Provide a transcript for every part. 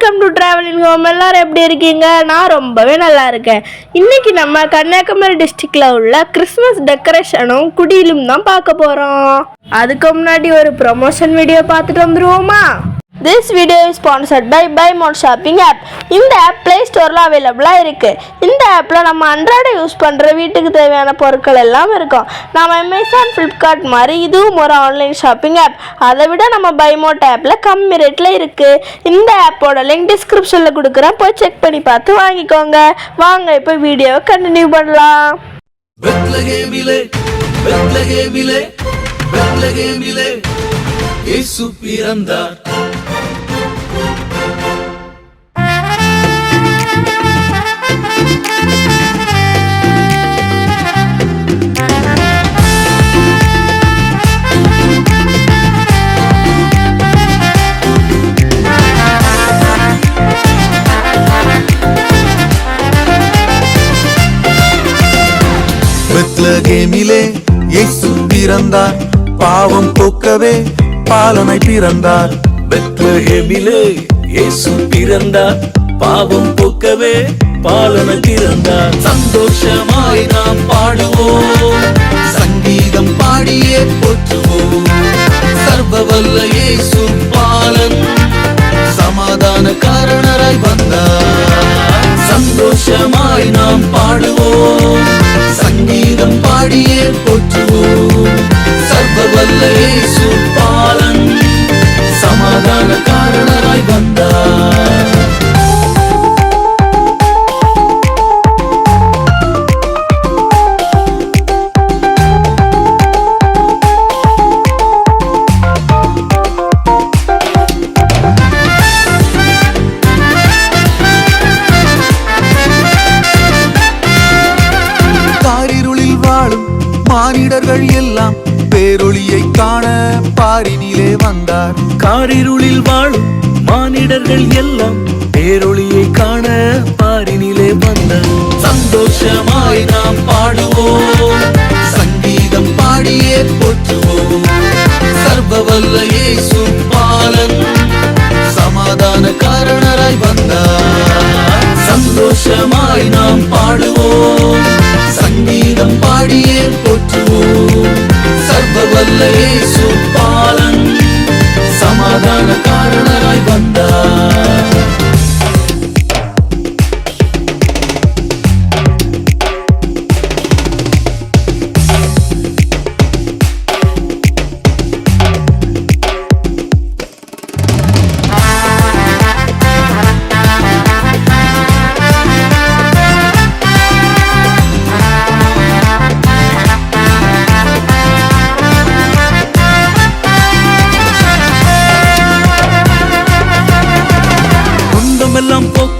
Welcome to travelling home எல்லாரும் எப்படி இருக்கீங்க? நான் ரொம்பவே நல்லா இருக்கேன். இன்னைக்கு நம்ம கன்னியாகுமரி டிஸ்ட்ரிக்டில் உள்ள கிறிஸ்மஸ் டெக்கரேஷனும் குடியிலும் தான் பார்க்க போறோம். அதுக்கு முன்னாடி ஒரு ப்ரொமோஷன் வீடியோ பார்த்துட்டு வந்துருவோமா? This video is sponsored by by mod shopping app இந்த ஆப் ப்ளே ஸ்டோரில் அவைலபிளாக இருக்குது இந்த ஆப்பில் நம்ம அன்றாட யூஸ் பண்ணுற வீட்டுக்கு தேவையான பொருட்கள் எல்லாம் இருக்கும். நம்ம அமேசான் ஃப்ளிப்கார்ட் மாதிரி இதுவும் ஒரு ஆன்லைன் ஷாப்பிங் ஆப் அதை விட நம்ம பைமோட் ஆப்பில் கம்மி ரேட்டில் இருக்குது இந்த ஆப்போட லிங்க் டிஸ்கிரிப்ஷனில் கொடுக்குறேன். போய் செக் பண்ணி பார்த்து வாங்கிக்கோங்க. வாங்க இப்போ வீடியோவை கண்டினியூ பண்ணலாம். இயேசு பிறந்தார். பெத்லகேமிலே இயேசு பிறந்தார். பாவம் போக்கவே பாலனை பிறந்தார். பெத்லகேமிலே இயேசு பிறந்தார். பாவம் போக்கவே பாலனை பிறந்தார். சந்தோஷமாய் நாம் பாடுவோம். சங்கீதம் பாடியே போற்றுவோம். சர்வவல்ல இயேசு பாலன் சமாதான காரணராய் வந்தார். சந்தோஷமாய் நாம் பாடுவோம். சங்கீதம் பாடியே போற்றுவோம். சர்வவல்ல இயேசு பாலன் சமாதான காரணராய் வந்தார். மானிடர்கள் எல்லாம் பேரொளியை காண பாரினிலே வந்தார். காரிருளில் வாழும் மானிடர்கள் எல்லாம் பேரொளியை காண பாரினிலே வந்தார். சந்தோஷமாய் நாம் பாடுவோம் சங்கீதம் பாடியே போற்றுவோம் சர்வவல்ல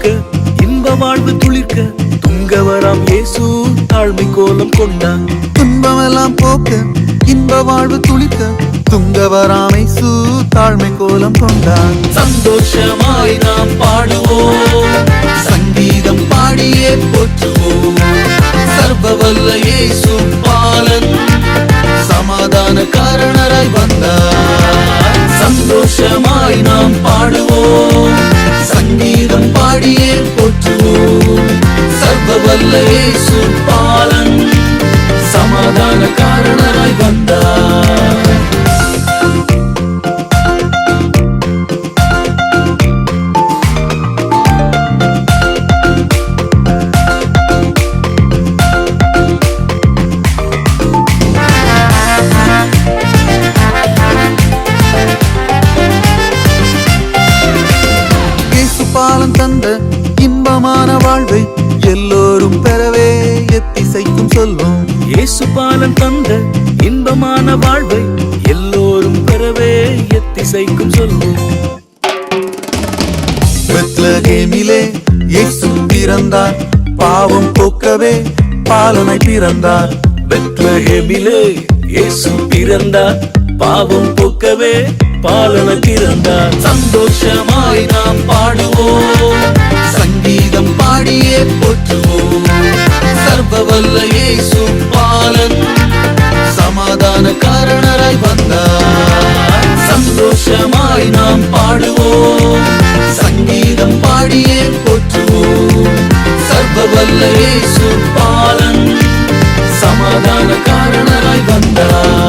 போக்க இன்ப வாழ்வு துளிர்க்க துங்கவராம் இயேசு தாழ்மை கோலம் கொண்டார் துன்பமெல்லாம் போக்க இன்ப வாழ்வு துளிக்க துங்கவராமை சூ தாழ்மை கோலம் கொண்டார் சந்தோஷமாய் நாம் பாடுவோம். சங்கீதம் பாடியே போற்றுவோம். சர்வவல்ல இயேசு பாலன் சமாதான காரணராய் வந்தார். சந்தோஷமாய் நாம் பாடுவோம். சமாதான காரணராய் வந்தார் பாலன் தந்த இன்பமான வாழ்வை எல்லோரும் பெறவே எத்திசைக்கும் சொல்வோம் பெத்லகேமிலே இயேசு பிறந்தார். பாவம் போக்கவே பாலனை பிறந்தார். பெத்லகேமிலே இயேசு பிறந்தார். பாவம் போக்கவே பாலன பிறந்தார். சந்தோஷமாய் நாம் பாடுவோம். சங்கீதம் பாடியே போற்றுவோம். சர்வவல்ல இயேசு அவரையே போற்றுவோம் சர்வ வல்ல பாலன் சமாதான காரணராய் வந்தார்.